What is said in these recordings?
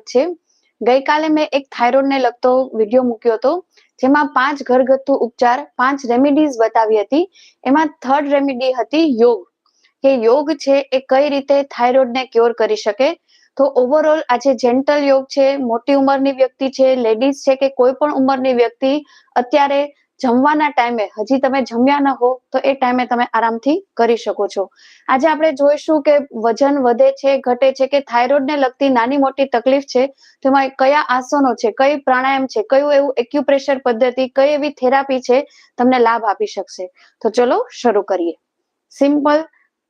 છે. ગઈકાલે મેં એક થાઇરોઇડ ને લગતો વીડિયો મૂક્યો હતો, જેમાં પાંચ ઘરગથ્થુ ઉપચાર, પાંચ રેમિડીઝ બતાવી હતી. એમાં થર્ડ રેમિડી હતી યોગ. કે યોગ છે એ કઈ રીતે થાઇરોઇડ ને ક્યોર કરી શકે? તો ઓવરઓલ આજે જેન્ટલ યોગ છે, મોટી ઉંમરની વ્યક્તિ છે લેડીઝ છે કે કોઈ પણ ઉંમરની વ્યક્તિ, અત્યારે જમવાના ટાઈમે, હજી તમે જમ્યા ન હો, તો એ ટાઈમે તમે આરામથી કરી શકો છો. આજે આપણે જોઈશું કે વજન વધે છે, ઘટે છે કે થાઇરોઇડ ને લગતી નાની મોટી તકલીફ છે, તેમાં કયા આસનો છે, કઈ પ્રાણાયામ છે, કયું એવું એક્યુપ્રેશર પદ્ધતિ, કઈ એવી થેરાપી છે, તમને લાભ આપી શકશે. તો ચલો શરૂ કરીએ. સિમ્પલ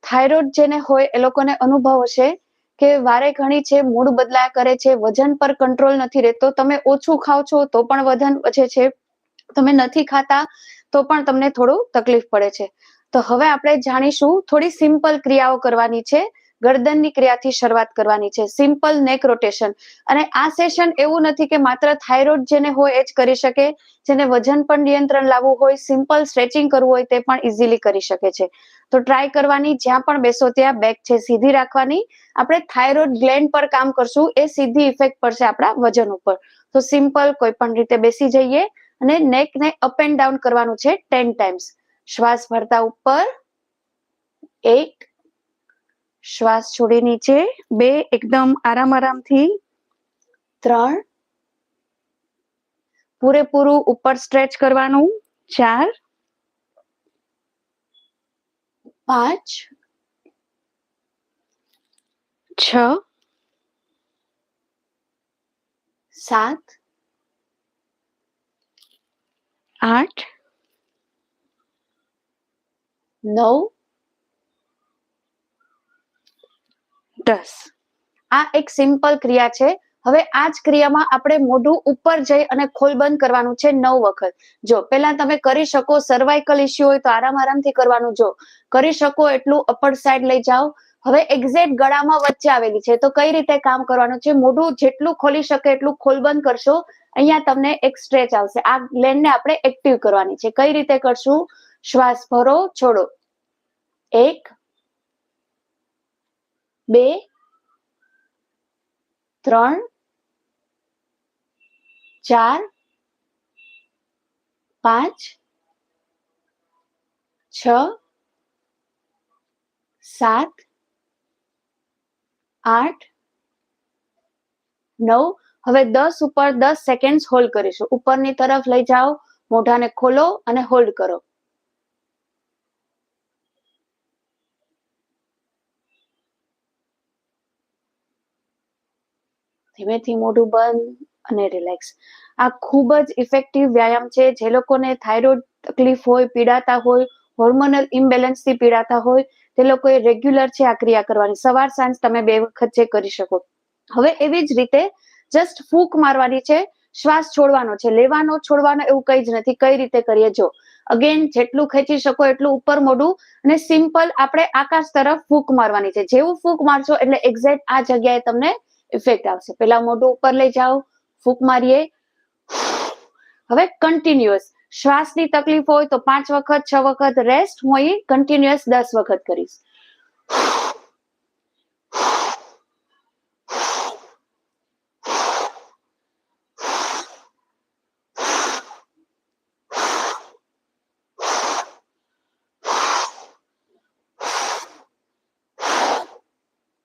થાઇરોઇડ જેને હોય એ લોકોને અનુભવ હશે કે વારે ઘણી છે, મૂડ બદલાયા કરે છે, વજન પર કંટ્રોલ નથી રહેતો, તમે ઓછું ખાવ છો તો પણ વજન વધે છે તમે નથી ખાતા, તો પણ તમને થોડું તકલીફ પડે છે. તો હવે આપણે જાણીશું, થોડી સિમ્પલ ક્રિયાઓ કરવાની છે. ગરદનની ક્રિયાથી શરૂઆત કરવાની છે. સિમ્પલ નેક રોટેશન અને આ સેશન એવું નથી કે માત્ર થાઇરોઇડ જેને હોય એ જ કરી શકે, જેને વજન પણ નિયંત્રણ લાવવું હોય, સિમ્પલ સ્ટ્રેચિંગ કરવું હોય તે પણ ઇઝીલી કરી શકે છે. તો ટ્રાય કરવાની, જ્યાં પણ બેસો ત્યાં બેક છે, સીધી રાખવાની. આપણે થાઇરોઇડ ગ્લેન્ડ પર કામ કરશું, એ સીધી ઇફેક્ટ પડશે આપણા વજન ઉપર. તો સિમ્પલ કોઈ પણ રીતે બેસી જઈએ. અને નેક ને અપ એન્ડ ડાઉન કરવાનું છે ટેન ટાઈમ્સ શ્વાસ ભરતા ઉપર એક, શ્વાસ છોડી નીચે બે, એકદમ આરામ આરામથી ત્રણ, પૂરેપૂરું ઉપર સ્ટ્રેચ કરવાનું ચાર, પાંચ, છ, સાત આઠ. નવ. દસ. આ એક સિમ્પલ ક્રિયા છે. હવે આ જ ક્રિયામાં આપણે મોઢું ઉપર જઈ અને ખોલ બંધ કરવાનું છે નવ વખત. જો પેલા તમે કરી શકો સર્વાઇકલ ઇસ્યુ હોય તો આરામ આરામથી કરવાનું. જો કરી શકો એટલું અપર સાઈડ લઈ જાઓ. હવે એક્ઝેક્ટ ગળામાં વચ્ચે આવેલી છે. તો કઈ રીતે કામ કરવાનું છે? મોઢું જેટલું ખોલી શકે એટલું ખોલબંધ કરશો, અહીંયા તમને એક સ્ટ્રેચ આવશે. આ ગ્લેન્ડને આપણે એક્ટિવ કરવાની છે. કઈ રીતે કરશું? શ્વાસ ભરો, છોડો. એક, બે, ત્રણ, ચાર, પાંચ, છ, સાત આઠ, નવ, હવે દસ ઉપર દસ સેકન્ડ હોલ્ડ કરીશું. ઉપરની તરફ લઈ જાઓ, મોઢાને ખોલો અને હોલ્ડ કરો. ધીમેથી મોઢું બંધ અને રિલેક્સ આ ખૂબ જ ઇફેક્ટિવ વ્યાયામ છે. જે લોકોને થાઇરોઇડ તકલીફ હોય, પીડાતા હોય હોર્મોનલ ઇમ્બેલેન્સથી પીડાતા હોય તે લોકોએ રેગ્યુલર છે આ ક્રિયા કરવાની. સવાર, સાંજ તમે બે વખત જે કરી શકો. હવે એવી જ રીતે જસ્ટ ફૂંક મારવાની છે, શ્વાસ છોડવાનો છે. લેવાનો, છોડવાનો એવું કઈ જ નથી. કઈ રીતે કરીએ? જો અગેન જેટલું ખેંચી શકો એટલું ઉપર મોઢું અને સિમ્પલ આપણે આકાશ તરફ ફૂંક મારવાની છે. જેવું ફૂંક મારશો એટલે એક્ઝેક્ટ આ જગ્યાએ તમને ઇફેક્ટ આવશે. પેલા મોઢું ઉપર લઈ જાઓ, ફૂંક મારીએ. હવે કન્ટિન્યુઅસ શ્વાસની તકલીફ હોય તો પાંચ વખત, છ વખત રેસ્ટ હું અહીં કન્ટિન્યુઅસ દસ વખત કરીશ.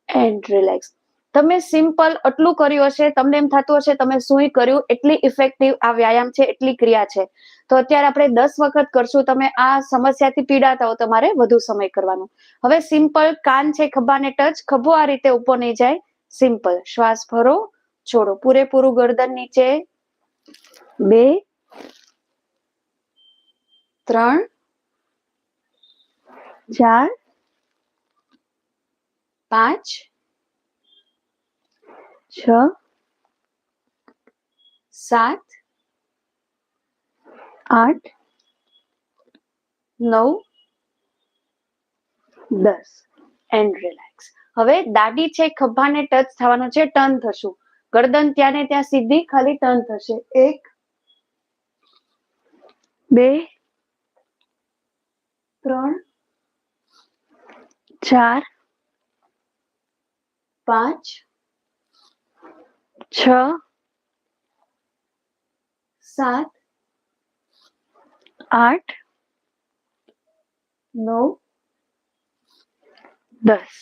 એન્ડ રિલેક્સ તમે સિમ્પલ આટલું કર્યું હશે, તમને એમ થતું હશે, તમે શું કર્યું? એટલી ઇફેક્ટિવ આ વ્યાયામ છે, એટલી ક્રિયા છે. તો અત્યારે આપણે દસ વખત કરશું, તમે આ સમસ્યાથી પીડાતા હો, તમારે વધુ સમય કરવાનો. હવે સિમ્પલ કાન છે, ખભાને ટચ ખભો આ રીતે ઉપર નહીં જાય. સિમ્પલ શ્વાસ ભરો, છોડો. પૂરેપૂરું ગરદન નીચે. બે, ત્રણ, ચાર, પાંચ છ, સાત, આઠ, નવ, દસ. એન્ડ રિલેક્સ હવે દાઢી છે ખભાને ટચ થવાનો છે ટર્ન થશું. ગરદન ત્યાં ને ત્યાં સીધી, ખાલી ટર્ન થશે. એક, બે, ત્રણ, ચાર, પાંચ છ સાત આઠ નવ દસ.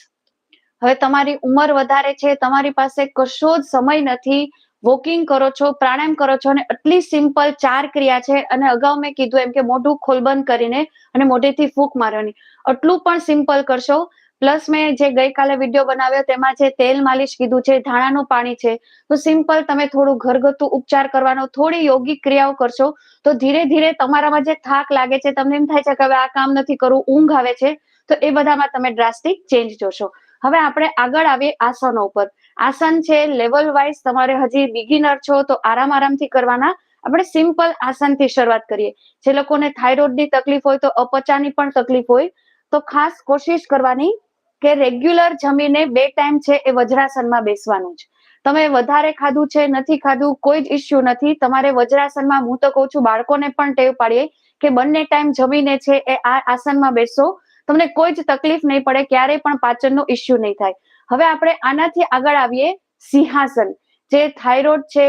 હવે તમારી ઉંમર વધારે છે તમારી પાસે કશો જ સમય નથી. વોકિંગ કરો છો પ્રાણાયામ કરો છો અને આટલી સિમ્પલ ચાર ક્રિયા છે અને અગાઉ મેં કીધું એમ કે મોઢું ખોલબંધ કરીને અને મોઢેથી ફૂંક મારવાની. આટલું પણ સિમ્પલ કરશો પ્લસ મેં જે ગઈકાલે વીડિયો બનાવ્યો તેમાં જે તેલ માલિશ કીધું છે, ધાણાનું પાણી છે, તો સિમ્પલ તમે થોડું ઘરગથ્થુ ઉપચાર કરવાનો, થોડી યોગિક ક્રિયાઓ કરશો, તો ધીરે ધીરે તમારામાં જે થાક લાગે છે, તમને એમ થાય છે કે હવે આ કામ નથી કરવું ઊંઘ આવે છે, તો એ બધામાં તમે ડ્રાસ્ટિક ચેન્જ જોશો. હવે આપણે આગળ આવીએ આસનો ઉપર. આસન છે, લેવલ વાઇઝ તમારે હજી બિગિનર છો, તો આરામ આરામથી કરવાના. આપણે સિમ્પલ આસનથી શરૂઆત કરીએ. જે લોકોને થાઇરોઇડની તકલીફ હોય, તો અપચાની પણ તકલીફ હોય, તો ખાસ કોશિશ કરવાની કે રેગ્યુલર જમીને બે ટાઈમ છે એ વજ્રાસનમાં બેસવાનું છે તમે વધારે ખાધું છે, નથી ખાધું, કોઈ જ ઇસ્યુ નથી. તમારે વજ્રાસનમાં, હું તો કહું છું, બાળકોને પણ ટેવ પાડીએ કે બંને ટાઈમ જમીને છે એ આ આસનમાં બેસો. તમને કોઈ જ તકલીફ નહીં પડે, ક્યારેય પણ પાચનનો ઇસ્યુ નહીં થાય. હવે આપણે આનાથી આગળ આવીએ, સિંહાસન. જે થાઇરોઇડ છે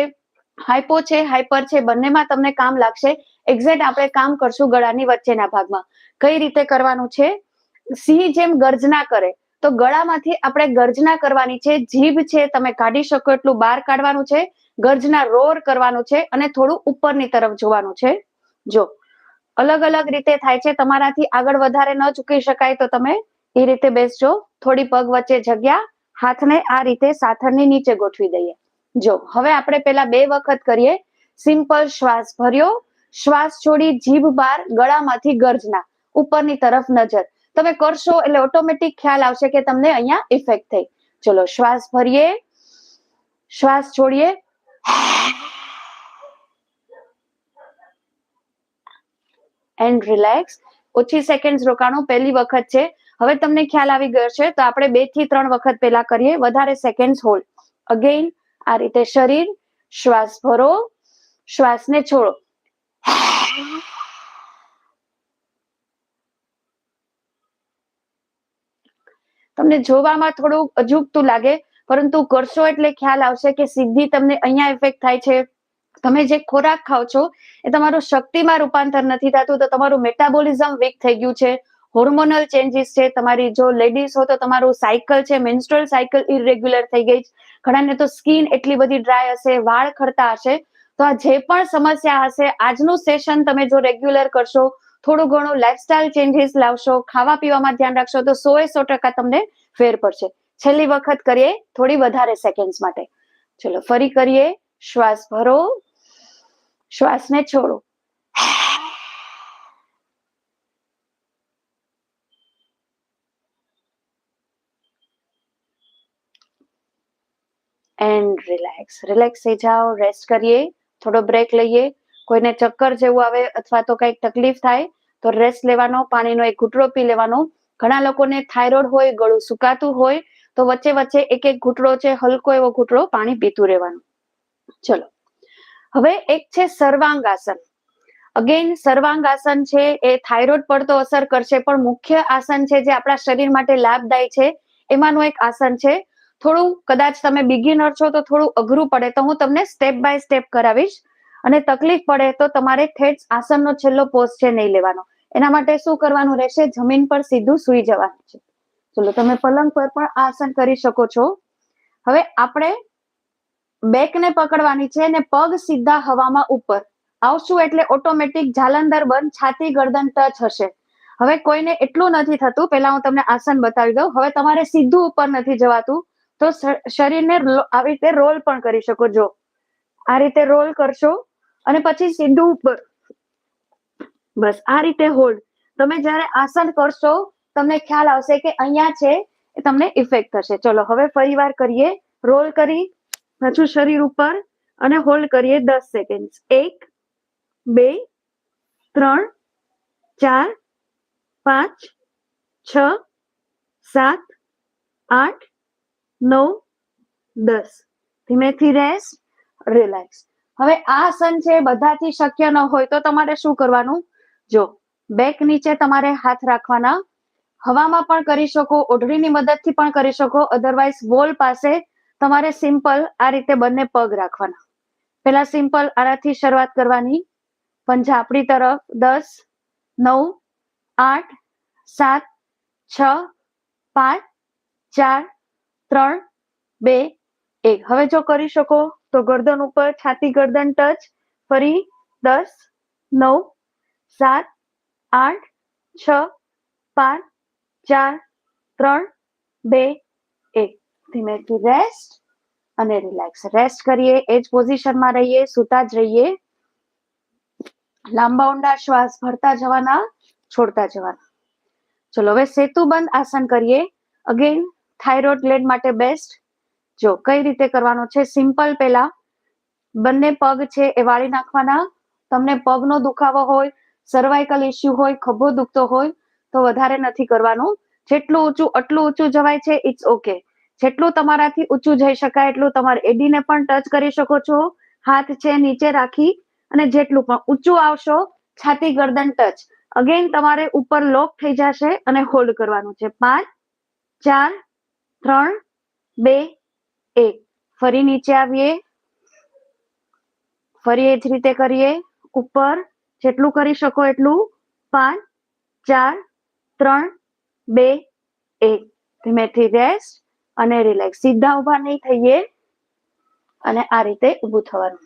હાઇપો છે હાઇપર છે, બંનેમાં તમને કામ લાગશે. એક્ઝેક્ટ આપણે કામ કરશું ગળાની વચ્ચેના ભાગમાં. કઈ રીતે કરવાનું છે? સિંહ જેમ ગર્જના કરે. તો ગળામાંથી આપણે ગર્જના કરવાની છે. જીભ છે, તમે કાઢી શકો એટલું બહાર કાઢવાનું છે. ગર્જના રોર કરવાનું છે અને થોડું ઉપરની તરફ જોવાનું છે. જો, અલગ અલગ રીતે થાય છે. તમારાથી આગળ વધારે ન ચૂકી શકાય તો તમે એ રીતે બેસજો. થોડી પગ વચ્ચે જગ્યા, હાથને આ રીતે સાથળની નીચે ગોઠવી દઈએ. જો, હવે આપણે પેલા બે વખત કરીએ. સિમ્પલ શ્વાસ ભર્યો. શ્વાસ છોડી જીભ બહાર ગળામાંથી ગર્જના. ઉપરની તરફ નજર. તમે કરશો એટલે ઓટોમેટિક ખ્યાલ આવશે કે તમને અહીંયા ઇફેક્ટ થઈ. ચલો, શ્વાસ ભરીએ. શ્વાસ છોડીએ. એન્ડ રિલેક્સ ઓછી સેકન્ડ રોકાણું પહેલી વખત છે. હવે તમને ખ્યાલ આવી ગયો છે, તો આપણે બેથી ત્રણ વખત પહેલા કરીએ. વધારે સેકન્ડ હોલ્ડ અગેન આ રીતે શરીર, શ્વાસ ભરો. શ્વાસને છોડો. તમને જોવામાં થોડું અજુગતું લાગે, પરંતુ કરશો એટલે ખ્યાલ આવશે કે સીધી તમને અહીંયા ઇફેક્ટ થાય છે. તમે જે ખોરાક ખાઓ છો, એ તમારું શક્તિમાં રૂપાંતર નથી થતું, તો તમારું મેટાબોલિઝમ વીક થઈ ગયું છે. હોર્મોનલ ચેન્જીસ છે. તમારી જો લેડીઝ હો તો તમારું સાયકલ છે મેન્સ્ટ્રલ સાયકલ ઇરેગ્યુલર થઈ ગઈ ઘણાને તો સ્કિન એટલી બધી ડ્રાય હશે, વાળ ખરતા હશે. તો આ જે પણ સમસ્યા હશે, આજનું સેશન તમે જો રેગ્યુલર કરશો થોડું ઘણું લાઇફસ્ટાઇલ ચેન્જીસ લાવશો, ખાવા પીવામાં ધ્યાન રાખશો તો સો એ સો ટકા તમને ફેર પડશે. છેલ્લી વખત કરીએ થોડી વધારે સેકન્ડ્સ માટે. ચલો, ફરી કરીએ. શ્વાસ ભરો. શ્વાસને છોડો. એન્ડ રિલેક્સ રિલેક્સ થઈ જાઓ રેસ્ટ કરીએ. થોડો બ્રેક લઈએ. કોઈને ચક્કર જેવું આવે અથવા તો કંઈક તકલીફ થાય તો રેસ્ટ લેવાનો, પાણીનો એક ઘૂંટડો પી લેવાનો. ઘણા લોકોને થાઇરોઇડ હોય, ગળું સુકાતું હોય, તો વચ્ચે વચ્ચે એક એક ઘૂંટડો છે, હલકો એવો ઘૂંટડો પાણી પીતું રહેવાનું. ચલો. હવે એક છે સર્વાંગાસન. અગેન સર્વાંગાસન છે એ થાઇરોઇડ પર તો અસર કરશે, પણ મુખ્ય આસન છે જે આપણા શરીર માટે લાભદાયી છે, એમાંનું એક આસન છે. થોડું, કદાચ તમે બિગિનર છો તો થોડું અઘરું પડે, તો હું તમને સ્ટેપ બાય સ્ટેપ કરાવીશ. અને તકલીફ પડે તો તમારે ઠેઠ આસનનો છેલ્લો પોઝ છે નહીં લેવાનો. એના માટે શું કરવાનું રહેશે? જમીન પર સીધું સુઈ જવાનું છે. ચલો, તમે પલંગ પર પણ આસન કરી શકો છો. હવે આપણે બેકને પકડવાની છે અને પગ સીધા હવામાં ઉપર. આવશું એટલે ઓટોમેટિક જાલંધર બંધ, છાતી ગરદન ટચ હશે. હવે કોઈને એટલું નથી થતું. પેલા હું તમને આસન બતાવી દઉં. હવે તમારે સીધું ઉપર નથી જવાતું. તો શરીરને આવી રીતે રોલ પણ કરી શકો. જો આ રીતે રોલ કરશો અને પછી સીધું ઉપર બસ આ રીતે હોલ્ડ તમે જ્યારે આસન કરશો, તમને ખ્યાલ આવશે કે અહીંયા છે એ તમને ઇફેક્ટ થશે. ચલો, હવે ફરી વાર કરીએ. રોલ કરી, પાછું શરીર ઉપર અને હોલ્ડ કરીએ દસ સેકન્ડ એક, બે, ત્રણ, ચાર, પાંચ, છ, સાત, આઠ, નવ, દસ. ધીમેથી રેસ્ટ રિલેક્સ હવે આ આસન છે, બધાથી શક્ય ન હોય તો તમારે શું કરવાનું? જો, બેક નીચે તમારે હાથ રાખવાના. હવામાં પણ કરી શકો, ઓઢણીની મદદથી પણ કરી શકો. અધરવાઇઝ વોલ પાસે તમારે સિમ્પલ આ રીતે બંને પગ રાખવાના. પેલા સિમ્પલ આનાથી શરૂઆત કરવાની. પંજા આપણી તરફ દસ, નવ, આઠ, સાત, છ, પાંચ, ચાર, ત્રણ, બે એક. હવે જો કરી શકો તો ગરદન ઉપર છાતી ગરદન ટચ, ફરી દસ, નવ, સાત, આઠ, છ, પાંચ, ચાર, ત્રણ, બે, એક. ધીમેથી રેસ્ટ અને રિલેક્સ રેસ્ટ કરીએ એ જ પોઝિશનમાં રહીએ, સૂતા જ રહીએ. લાંબા ઊંડા શ્વાસ ભરતા જવાના, છોડતા જવાના. ચલો, હવે સેતુબંધ આસન કરીએ. અગેન થાઇરોઇડ ગ્લેન્ડ માટે બેસ્ટ જો કઈ રીતે કરવાનો છે? સિમ્પલ પહેલા બંને પગ છે એ વાળી નાખવાના. તમને પગનો દુખાવો હોય સર્વાઇકલ ઇસ્યુ હોય, ખભો દુખતો હોય, તો વધારે નથી કરવાનું. જેટલું ઊંચું, આટલું ઊંચું જવાય છે ઇટ્સ ઓકે જેટલું તમારાથી ઊંચું જઈ શકાય, એટલું તમારે એડીને પણ ટચ કરી શકો છો. હાથ છે નીચે રાખી અને જેટલું પણ ઊંચું આવશો, છાતી ગરદન ટચ અગેન તમારે ઉપર લોક થઈ જશે અને હોલ્ડ કરવાનું છે. પાંચ, ચાર, ત્રણ, બે એક ફરી નીચે આવીએ. ફરી એ જ રીતે કરીએ. ઉપર જેટલું કરી શકો એટલું. પાંચ, ચાર, ત્રણ, બે, એક. ધીમેથી રેસ્ટ અને રિલેક્સ સીધા ઊભા નહીં થઈએ. અને આ રીતે ઊભું થવાનું.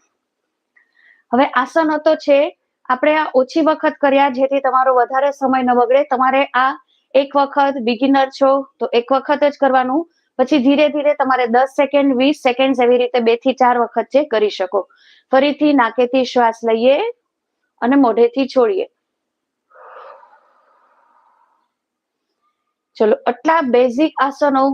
હવે આસનો તો છે. આપણે આ ઓછી વખત કર્યા જેથી તમારો વધારે સમય ન બગડે. તમારે આ એક વખત બિગિનર છો તો એક વખત જ કરવાનું. પછી ધીરે ધીરે તમારે દસ સેકન્ડ વીસ સેકન્ડ એવી રીતે બેથી ચાર વખત છે કરી શકો. ફરીથી નાકેથી શ્વાસ લઈએ અને મોઢેથી છોડીએ. ચલો, આટલા બેઝિક આસનો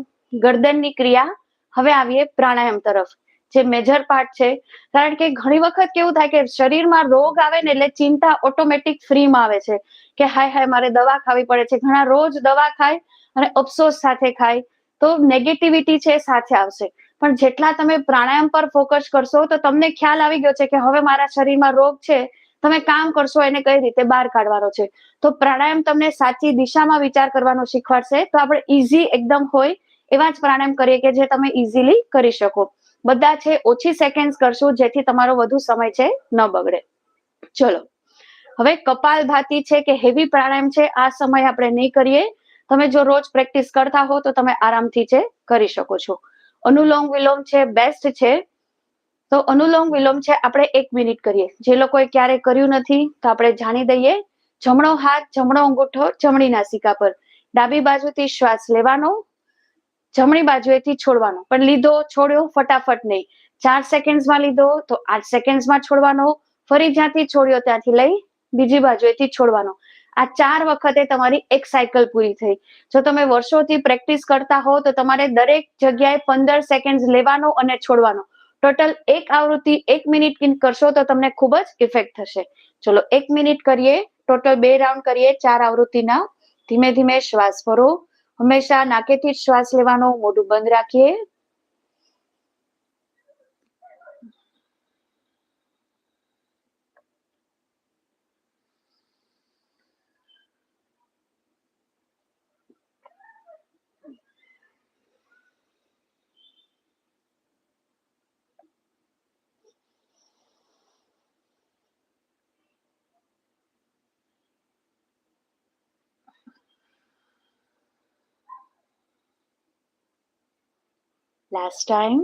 ગરદનની ક્રિયા. હવે આવીએ પ્રાણાયામ તરફ, જે મેજર પાર્ટ છે. કારણ કે ઘણી વખત કેવું થાય કે શરીરમાં રોગ આવે ને એટલે ચિંતા ઓટોમેટિક ફ્રીમાં આવે છે. કે હાય હાય, મારે દવા ખાવી પડે છે. ઘણા રોજ દવા ખાય અને અફસોસ સાથે ખાય. તો નેગેટિવિટી છે સાથે આવશે. પણ જેટલા તમે પ્રાણાયામ પર ફોકસ કરશો, તો તમને ખ્યાલ આવી ગયો છે કે હવે મારા શરીરમાં રોગ છે, તમે કામ કરશો એને કઈ રીતે બહાર કાઢવાનો છે. તો પ્રાણાયામ તમને સાચી દિશામાં વિચાર કરવાનો શીખવાડશે, તો આપણે ઇઝી એકદમ હોય એવા જ પ્રાણાયામ કરીએ કે જે તમે ઇઝીલી કરી શકો. બધા છે ઓછી સેકન્ડ કરશું, જેથી તમારો વધુ સમય છે, ન બગડે. ચલો. હવે કપાલ ભાતી છે કે હેવી પ્રાણાયામ છે, આ સમય આપણે નહીં કરીએ. તમે જો રોજ પ્રેક્ટિસ કરતા હો તો તમે આરામથી છે કરી શકો છો. અનુલોમ વિલોમ છે, બેસ્ટ છે. તો અનુલોમ વિલોમ છે, આપણે એક મિનિટ કરીએ. જે લોકોએ ક્યારે કર્યું નથી, તો આપણે જાણી દઈએ. જમણો હાથ, જમણો અંગૂઠો, જમણી નાસિકા પર. ડાબી બાજુથી શ્વાસ લેવાનો, જમણી બાજુએથી છોડવાનો. પણ લીધો, છોડ્યો, ફટાફટ નહીં. ચાર સેકન્ડ્સમાં લીધો, તો આઠ સેકન્ડ્સમાં છોડવાનો. ફરી જ્યાંથી છોડ્યો, ત્યાંથી લઈ બીજી બાજુએથી છોડવાનો. આ ચાર વખતે તમારી એક સાયકલ પૂરી થઈ. જો તમે વર્ષોથી પ્રેક્ટિસ કરતા હો, તો તમારે દરેક જગ્યાએ પંદર સેકન્ડ લેવાનો અને છોડવાનો. ટોટલ એક આવૃત્તિ એક મિનિટ કરશો તો તમને ખૂબ જ ઇફેક્ટ થશે. ચલો, એક મિનિટ કરીએ. ટોટલ બે રાઉન્ડ કરીએ. ચાર આવૃત્તિના. ધીમે ધીમે શ્વાસ ભરો. હંમેશા નાકેથી જ શ્વાસ લેવાનો, મોઢું બંધ રાખીએ. Last time.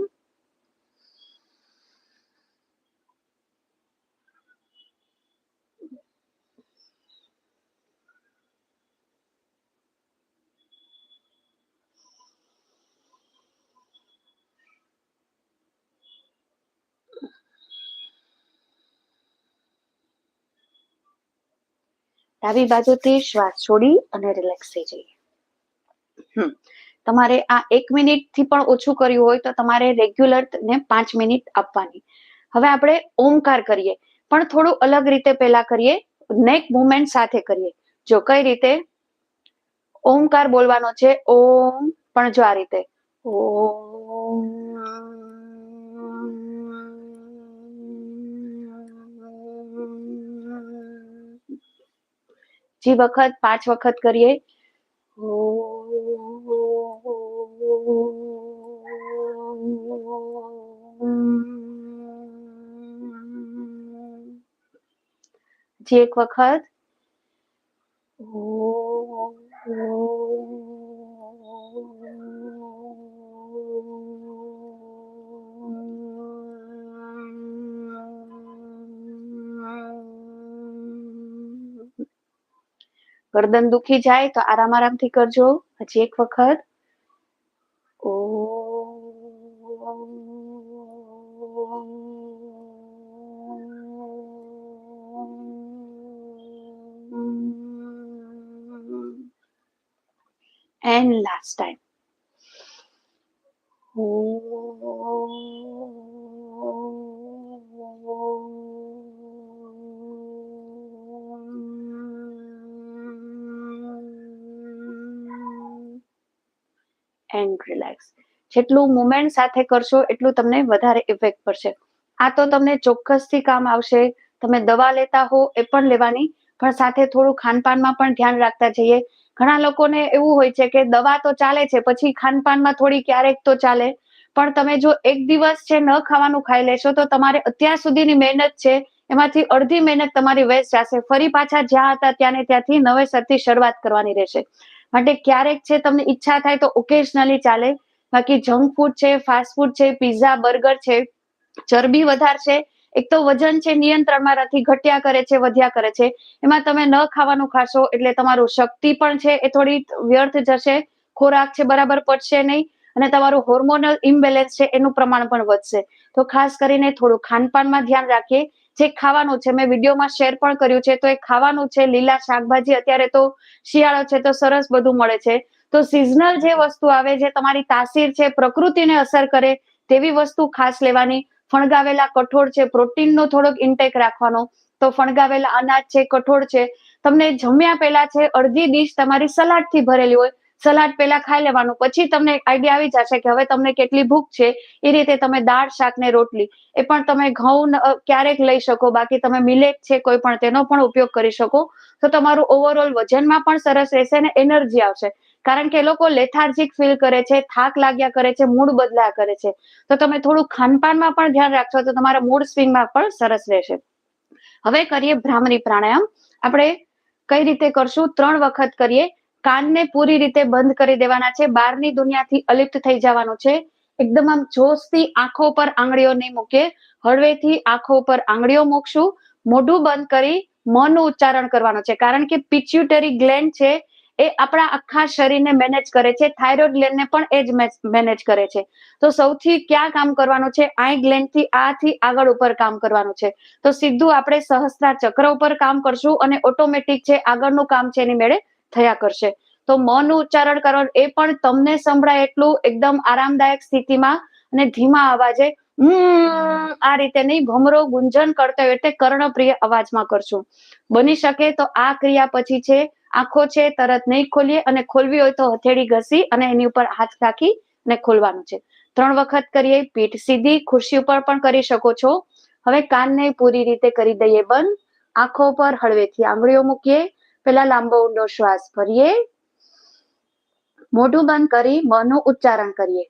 ડાબી બાજુથી શ્વાસ છોડી અને રિલેક્સ થઈ જઈએ. તમારે આ એક મિનિટથી પણ ઓછું કર્યું હોય તો તમારે રેગ્યુલર ને પાંચ મિનિટ આપવાની. હવે આપણે ઓમકાર કરીએ. પણ થોડું અલગ રીતે પહેલા કરીએ. નેક મુવમેન્ટ સાથે કરીએ. જો કઈ રીતે? ઓમકાર બોલવાનો છે. ઓમ, પણ જો આ રીતે. ઓમ. જી વખત, પાંચ વખત કરીએ. ઓ જે એક વખત ગરદન દુખી જાય તો આરામ આરામથી કરજો. હજી એક વખત. And last time. And relax જેટલું મુમેન્ટ સાથે કરશો, એટલું તમને વધારે ઇફેક્ટ પડશે. આ તો તમને ચોક્કસથી કામ આવશે. તમે દવા લેતા હો એ પણ લેવાની, પણ સાથે થોડું ખાનપાનમાં પણ ધ્યાન રાખતા જઈએ. ઘણા લોકોને એવું હોય છે કે દવા તો ચાલે છે, પછી ખાનપાનમાં થોડી ક્યારેક તો ચાલે. પણ તમે જો એક દિવસ છે ન ખાવાનું ખાઈ લેશો, તો તમારે અત્યાર સુધીની મહેનત છે, એમાંથી અડધી મહેનત તમારી વેસ્ટ જશે. ફરી પાછા જ્યાં હતા ત્યાં ને ત્યાંથી નવેસરથી શરૂઆત કરવાની રહેશે. માટે ક્યારેક છે, તમને ઈચ્છા થાય તો ઓકેશનલી ચાલે. બાકી જંક ફૂડ છે ફાસ્ટ ફૂડ છે પીઝા બર્ગર છે, ચરબી વધારશે એક તો વજન છે નિયંત્રણમાં નથી ઘટ્યા કરે છે, વધ્યા કરે છે. એમાં તમે ન ખાવાનું ખાશો એટલે તમારું શક્તિ પણ છે, એ થોડી વ્યર્થ જશે, ખોરાક છે, બરાબર પડશે નહીં અને તમારું હોર્મોનલ ઇમ્બેલેન્સ છે, એનું પ્રમાણ પણ વધશે. તો ખાસ કરીને થોડું ખાનપાનમાં ધ્યાન રાખીએ. જે ખાવાનું છે, મેં વિડીયોમાં શેર પણ કર્યું છે, તો એ ખાવાનું છે, લીલા શાકભાજી, અત્યારે તો શિયાળો છે, તો સરસ બધું મળે છે. તો સિઝનલ જે વસ્તુ આવે, જે તમારી તાસીર છે, પ્રકૃતિને અસર કરે, તેવી વસ્તુ ખાસ લેવાની. ફણગાવેલા કઠોળ છે, પ્રોટીનનો થોડોક ઇન્ટેક રાખવાનો. તો ફણગાવેલા અનાજ છે, કઠોળ છે. તમને જમ્યા પહેલા છે, અડધી ડીશ તમારી સલાડથી ભરેલી હોય. સલાડ પહેલા ખાઈ લેવાનું. પછી તમને આઈડિયા આવી જશે કે હવે તમને કેટલી ભૂખ છે. એ રીતે તમે દાળ, શાક ને રોટલી એ પણ તમે ઘઉં ક્યારેક લઈ શકો. બાકી તમે મિલેટ છે, કોઈ પણ તેનો પણ ઉપયોગ કરી શકો. તો તમારું ઓવરઓલ વજનમાં પણ સરસ રહેશે અને એનર્જી આવશે. કારણ કે એ લોકો લેથાર્જિક ફીલ કરે છે, થાક લાગ્યા કરે છે મૂડ બદલાયા કરે છે. તો તમે થોડું ખાનપાનમાં પણ ધ્યાન રાખશો તો તમારા મૂડ સ્વિંગમાં પણ સરસ રહેશે. હવે કરીએ ભ્રામરી પ્રાણાયામ. આપણે કઈ રીતે કરશું? ત્રણ વખત કરીએ. કાનને પૂરી રીતે બંધ કરી દેવાના છે. બહારની દુનિયાથી અલિપ્ત થઈ જવાનું છે. એકદમ આમ જોશથી આંખો પર આંગળીઓ નહીં મૂકીએ. હળવેથી આંખો પર આંગળીઓ મૂકશું. મોઢું બંધ કરી મનનું ઉચ્ચારણ કરવાનું છે. કારણ કે પિચ્યુટરી ગ્લેન્ડ છે એ આપણા આખા શરીરને મેનેજ કરે છે. થાઇરોઇડ ગ્લેન્ડને પણ એ જ મેનેજ કરે છે. તો સૌથી ક્યાં કામ કરવાનું છે? આઈ ગ્લેન્ડથી આ થી આગળ ઉપર કામ કરવાનું છે. તો સીધું આપણે સહસ્ત્રા ચક્ર ઉપર કામ કરશું અને ઓટોમેટિક છે આગળનું કામ છે એની મેળે થયા કરશે. તો મનનું ઉચ્ચારણ કરવાનું, એ પણ તમને સંભળાય એટલું એકદમ આરામદાયક સ્થિતિમાં અને ધીમા અવાજે આ રીતે નહીં, ભમરો ગુંજન કરતો હોય એટલે કર્ણપ્રિય અવાજમાં કરશું. બની શકે તો આ ક્રિયા પછી છે આંખો છે, તરત નહીં ખોલીએ અને ખોલવી હોય તો હથેળી ઘસી અને એની ઉપર હાથ રાખી અને ખોલવાનું છે. ત્રણ વખત કરીએ પીઠ સીધી, ખુરશી ઉપર પણ કરી શકો છો. હવે કાનને પૂરી રીતે કરી દઈએ બંધ. આંખો પર હળવેથી આંગળીઓ મૂકીએ. પેલા લાંબો ઊંડો શ્વાસ ભરીએ. મોઢું બંધ કરી મનું ઉચ્ચારણ કરીએ.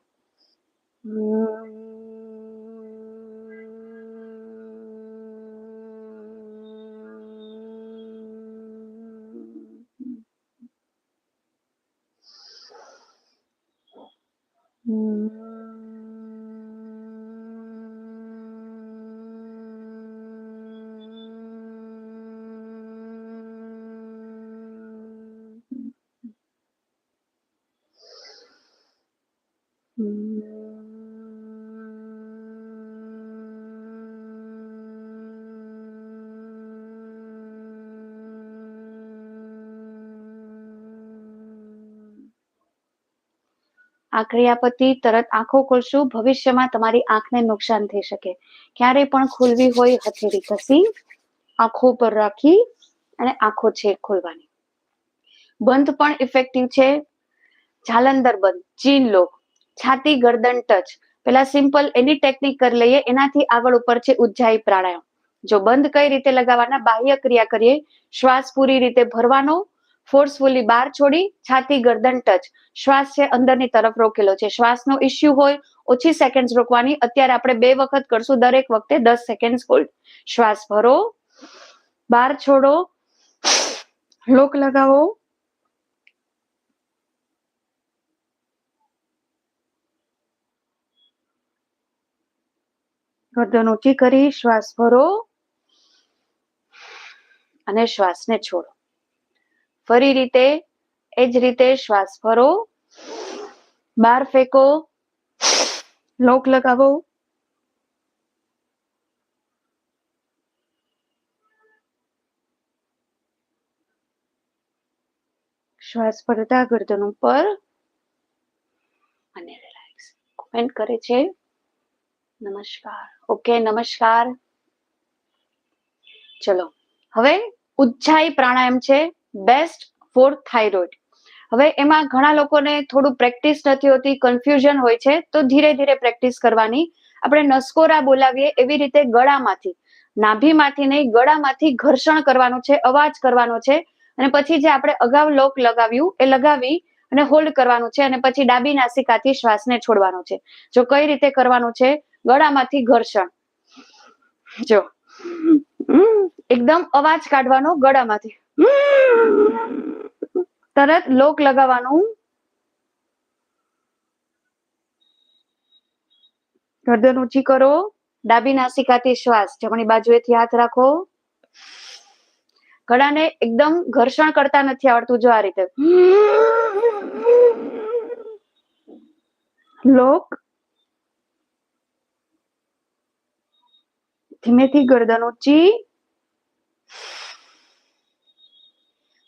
આ ક્રિયાપતિ તરત આંખો ખોલશું, ભવિષ્યમાં તમારી આંખને નુકસાન થઈ શકે. ક્યારે પણ ખોલવી હોય હથેળી ઘસી, આંખો પર રાખી અને આંખો છે ખોલવાની. બંધ પણ ઇફેક્ટિવ છે. જાલંધર બંધ, ચીન લોક, છાતી ગરદન ટચ પેલા સિમ્પલ એની ટેકનિક કરી લઈએ, એનાથી આગળ ઉપર છે ઉજ્જાઈ પ્રાણાયામ. જો બંધ કઈ રીતે લગાવવાના, બાહ્ય ક્રિયા કરીએ, શ્વાસ પૂરી રીતે ભરવાનો ફોર્સફુલી બહાર છોડી છાતી ગરદન ટચ શ્વાસ છે અંદરની તરફ રોકેલો છે. શ્વાસનો ઇસ્યુ હોય ઓછી સેકન્ડ રોકવાની. અત્યારે આપણે બે વખત કરશું. દરેક વખતે દસ સેકન્ડ હોલ્ડ શ્વાસ ભરો. બહાર છોડો. લોક લગાવો. ગરદન ઊંચી કરી. શ્વાસ ભરો. અને શ્વાસને છોડો. ફરી રીતે એ જ રીતે શ્વાસ ભરો. બહાર ફેંકો. લોક લગાવો. શ્વાસ ભરતા ગરદન ઉપર અને રિલેક્સ કોમેન્ટ કરે છે. નમસ્કાર. ઓકે નમસ્કાર. ચલો. હવે ઉચ્ચાઈ પ્રાણાયામ છે. Best for thyroid. હવે એમાં ઘણા લોકોને થોડું પ્રેક્ટિસ નથી હોતી, કન્ફ્યુઝન હોય છે, તો ધીરે ધીરે પ્રેક્ટિસ કરવાની. આપણે નસકોરા બોલાવીએ એવી રીતે ગળામાંથી. નાભીમાંથી નહીં, ગળામાંથી ઘર્ષણ કરવાનું છે, અવાજ કરવાનો છે, અને પછી જે આપણે અગાઉ લોક લગાવ્યું, એ લગાવી અને હોલ્ડ કરવાનું છે, અને પછી ડાબી નાસિકાથી શ્વાસને છોડવાનો છે. જો કઈ રીતે કરવાનું છે? ગળામાંથી ઘર્ષણ. જો. એકદમ અવાજ કાઢવાનો ગળામાંથી. તરત લોક લગાવવાનું. ગરદન ઊંચી કરો. ડાબી નાસિકાથી શ્વાસ, જમણી બાજુએથી હાથ રાખો. ગળાને એકદમ ઘર્ષણ કરતા નથી આવડતું, જો આ રીતે. લોક ધીમેથી ગરદન ઊંચી.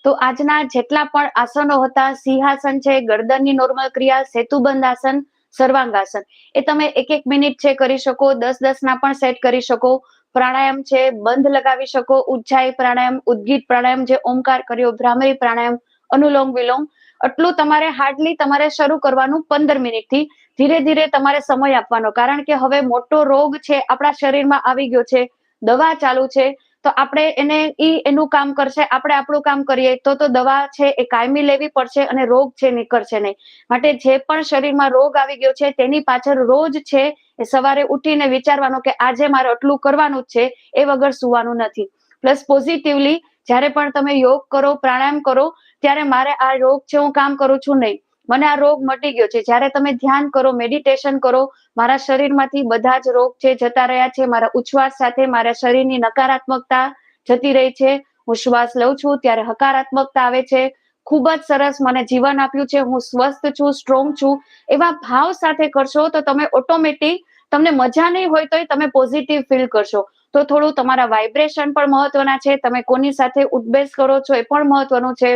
તો આજના જેટલા પણ આસનો હતા, સિંહાસન છે, ગરદનની નોર્મલ ક્રિયા, સેતુબંધ આસન, સર્વાંગાસન. એ તમે એક એક મિનિટ છે કરી શકો, દસ દસ ના પણ સેટ કરી શકો. પ્રાણાયામ છે, બંધ લગાવી શકો ઉજ્જાઈ પ્રાણાયામ, ઉદ્ગીત પ્રાણાયામ જે ઓમકાર કર્યો, ભ્રામરી પ્રાણાયામ, અનુલોમ વિલોમ. આટલું તમારે હાર્ડલી તમારે શરૂ કરવાનું પંદર મિનિટથી. ધીરે ધીરે તમારે સમય આપવાનો. કારણ કે હવે મોટો રોગ છે, આપણા શરીરમાં આવી ગયો છે. દવા ચાલુ છે. તો આપણે એને ઈ એનું કામ કરશે, આપણે આપણું કામ કરીએ, તો તો દવા છે એ કાયમી લેવી પડશે અને રોગ છે નીકળશે નહીં. માટે જે પણ શરીરમાં રોગ આવી ગયો છે, તેની પાછળ રોજ છે એ સવારે ઉઠીને વિચારવાનો કે આજે મારે આટલું કરવાનું જ છે, એ વગર સુવાનું નથી. પ્લસ પોઝિટિવલી જ્યારે પણ તમે યોગ કરો, પ્રાણાયામ કરો, ત્યારે મારે આ રોગ છે હું કામ કરું છું નહીં. મને આ રોગ મટી ગયો છે. જ્યારે તમે ધ્યાન કરો મેડિટેશન કરો, મારા શરીરમાંથી બધા જ રોગ છે જતા રહ્યા છે, મારા ઉચ્છવાસ સાથે મારા શરીરની નકારાત્મકતા જતી રહી છે. હું શ્વાસ લઉં છું ત્યારે હકારાત્મકતા આવે છે. ખૂબ જ સરસ મને જીવન આપ્યું છે. હું સ્વસ્થ છું સ્ટ્રોંગ છું. એવા ભાવ સાથે કરશો તો તમે ઓટોમેટિક તમને મજા નહીં હોય તોય તમે પોઝિટિવ ફીલ કરશો. તો થોડું તમારા વાઇબ્રેશન પણ મહત્વના છે. તમે કોની સાથે ઉઠબેસ કરો છો એ પણ મહત્વનું છે.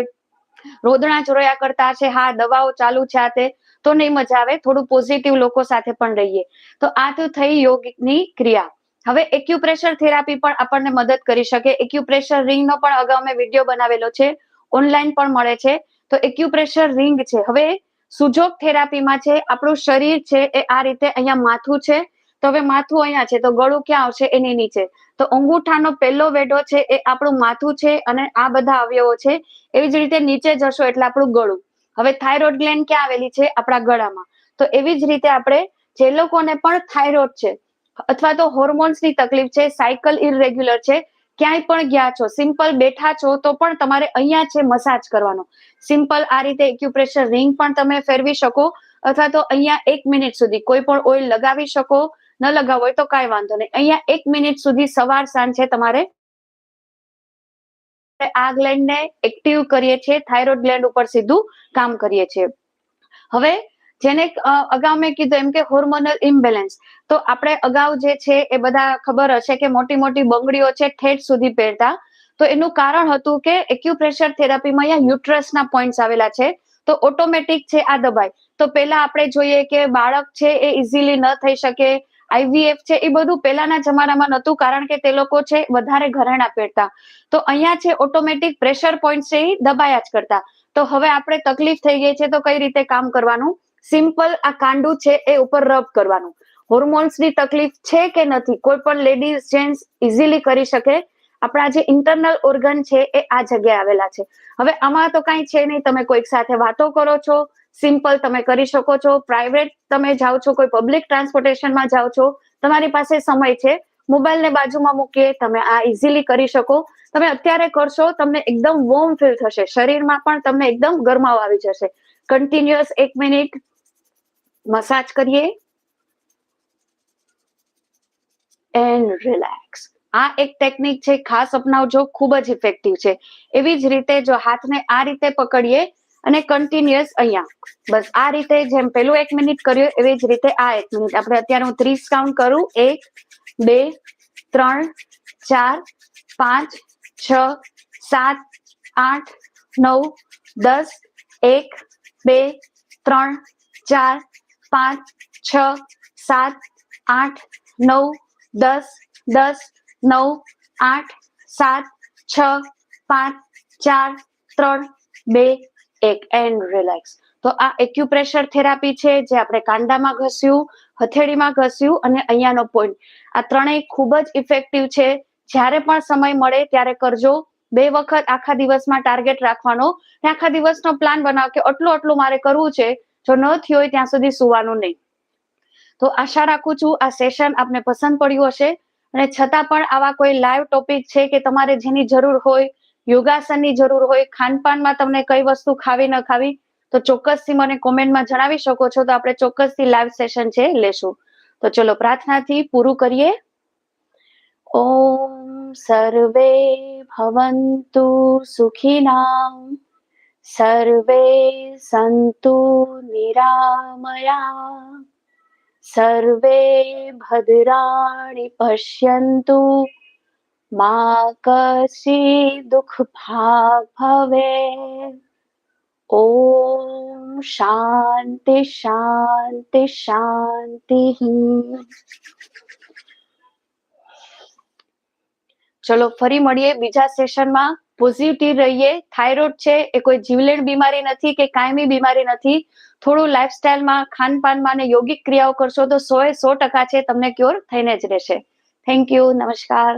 રોદણા ચોરયા કરતા છે, હા, દવાઓ ચાલુ છે આ તે. નહીં મજા આવે, થોડું પોઝિટિવ લોકો સાથે પણ રહીએ. તો આ તો થઈ યોગની ક્રિયા. હવે એક્યુપ્રેશર થેરાપી પણ આપણને મદદ કરી શકે. એક્યુપ્રેશર રિંગનો પણ અગાઉ મેં વીડિયો બનાવેલો છે ઓનલાઈન પણ મળે છે. તો એક્યુપ્રેશર રિંગ છે, હવે સુજોગ થેરાપીમાં છે, આપણું શરીર છે એ આ રીતે અહીંયા માથું છે. તો હવે માથું અહીંયા છે, તો ગળું ક્યાં આવશે? એની નીચે. તો અંગૂઠાનો પહેલો વેઢો છે એ આપણું માથું છે અને આ બધા અવયવો છે. એવી જ રીતે નીચે જશો એટલે આપણું ગળું. હવે થાઇરોઇડ ગ્લેન્ડ ક્યાં આવેલી છે? આપણા ગળામાં. તો એવી જ રીતે આપણે જે લોકોને પણ થાઇરોઇડ છે અથવા તો હોર્મોન્સની તકલીફ છે સાયકલ ઇરેગ્યુલર છે, ક્યાંય પણ ગયા છો સિમ્પલ બેઠા છો તો પણ તમારે અહીંયા છે મસાજ કરવાનો. સિમ્પલ આ રીતે એક્યુપ્રેશર રિંગ પણ તમે ફેરવી શકો અથવા તો અહીંયા એક મિનિટ સુધી કોઈ પણ ઓઇલ લગાવી શકો. ન લગાવો હોય તો કાંઈ વાંધો નહીં. અહીંયા એક મિનિટ સુધી સવાર સાંજ છે તમારે. આ લેન્ડને એક્ટિવ કરીએ છીએ થાઇરોઇડ ગ્લેન્ડ ઉપર સીધું કામ કરીએ છીએ. હવે જેને અગાઉ મેં કીધું એમ કે હોર્મોનલ ઇમ્બેલેન્સ તો આપણે અગાઉ જે છે એ બધા ખબર હશે કે મોટી મોટી બંગડીઓ છે ઠેઠ સુધી પહેરતા. તો એનું કારણ હતું કે એક્યુપ્રેશર થેરાપીમાં અહીંયા યુટ્રસના પોઈન્ટ્સ આવેલા છે. તો ઓટોમેટિક છે આ દબાય તો પહેલા આપણે જોઈએ કે બાળક છે એ ઇઝીલી ન થઈ શકે. આઈવીએફ છે, એ બધું પહેલાના જમાનામાં નહોતું, કારણ કે તે લોકો છે, વધારે ઘરેણા પહેરતા. તો અહીંયા છે ઓટોમેટિક પ્રેશર પોઈન્ટ છે, એ દબાયા જ કરતા. તો હવે આપણે તકલીફ થઈ ગઈ છે, તો કઈ રીતે કામ કરવાનું? સિમ્પલ આ કાંડું છે, એ ઉપર રબ કરવાનું. હોર્મોન્સની તકલીફ છે કે નથી? કોઈ પણ લેડીઝ જેન્ટ્સ ઇઝીલી કરી શકે. આપણા જે ઇન્ટરનલ ઓર્ગન છે, એ આ જગ્યાએ આવેલા છે. હવે આમાં તો કાંઈ છે નહીં, તમે કોઈક સાથે વાતો કરો છો સિમ્પલ તમે કરી શકો છો. પ્રાઇવેટ તમે જાઓ છો, કોઈ પબ્લિક ટ્રાન્સપોર્ટેશનમાં જાઓ છો, તમારી પાસે સમય છે. મોબાઈલને બાજુમાં મૂકીએ, તમે આ ઇઝીલી કરી શકો. તમે અત્યારે કરશો, તમને એકદમ વોર્મ ફીલ થશે. શરીરમાં પણ તમને એકદમ ગરમાવ આવી જશે. કન્ટિન્યુઅસ એક મિનિટ મસાજ કરીએ. એન્ડ રિલેક્સ આ એક ટેકનિક છે, ખાસ અપનાવજો, ખૂબ જ ઇફેક્ટિવ છે. એવી જ રીતે જો હાથને આ રીતે પકડીએ અને કન્ટિન્યુઅસ અહીંયા. બસ, આ રીતે જેમ પેલું એક મિનિટ કર્યું, એવી જ રીતે આ એક મિનિટ. આપણે અત્યારે હું ત્રીસ કાઉન્ટ કરું. એક, બે, ત્રણ, ચાર, પાંચ, છ, સાત, આઠ, નવ, દસ, એક, બે, ત્રણ, ચાર, પાંચ, છ, સાત, આઠ, નવ, દસ દસ, નવ, આઠ, સાત, છ, પાંચ, ચાર, ત્રણ, બે એક એન્ડ રિલેક્સ તો આ એક્યુપ્રેશર થેરાપી છે જે આપણે કાંડામાં ઘસ્યું, હથેળીમાં ઘસ્યું અને અહીંયાનો પોઈન્ટ આ ત્રણેય ખૂબ જ ઇફેક્ટિવ છે. જ્યારે પણ સમય મળે ત્યારે કરજો. બે વખત આખા દિવસમાં ટાર્ગેટ રાખવાનો. ને આખા દિવસનો પ્લાન બનાવો કે આટલું આટલું મારે કરવું છે. જો ન થયું હોય ત્યાં સુધી સુવાનું નહીં. તો આશા રાખું છું આ સેશન આપને પસંદ પડ્યું હશે. અને છતાં પણ આવા કોઈ લાઈવ ટોપિક છે કે તમારે જેની જરૂર હોય યોગાસનની જરૂર હોય, ખાનપાનમાં તમને કઈ વસ્તુ ખાવી ન ખાવી, તો ચોક્કસથી મને કોમેન્ટમાં જણાવી શકો છો. તો આપણે ચોક્કસથી લાઈવ સેશન છે લેશું. તો ચલો પ્રાર્થનાથી પૂરું કરીએ. ઓમ સર્વે ભવંતુ સુખીના સર્વે સંતુ નિરામયા, સર્વે ભદ્રાણી પશ્યન્તુ મા કશી દુઃખ ભાગ ભવે ઓમ શાંતિ શાંતિ શાંતિ ચલો, ફરી મળીએ બીજા સેશનમાં. પોઝિટિવ રહીએ. થાઇરોઇડ છે એ કોઈ જીવલેણ બીમારી નથી કે કાયમી બીમારી નથી. થોડું લાઈફસ્ટાઈલમાં ખાનપાનમાં અને યોગિક ક્રિયાઓ કરશો તો સો એ સો ટકા છે તમને ક્યોર થઈને જ રહેશે. થેન્ક યુ નમસ્કાર.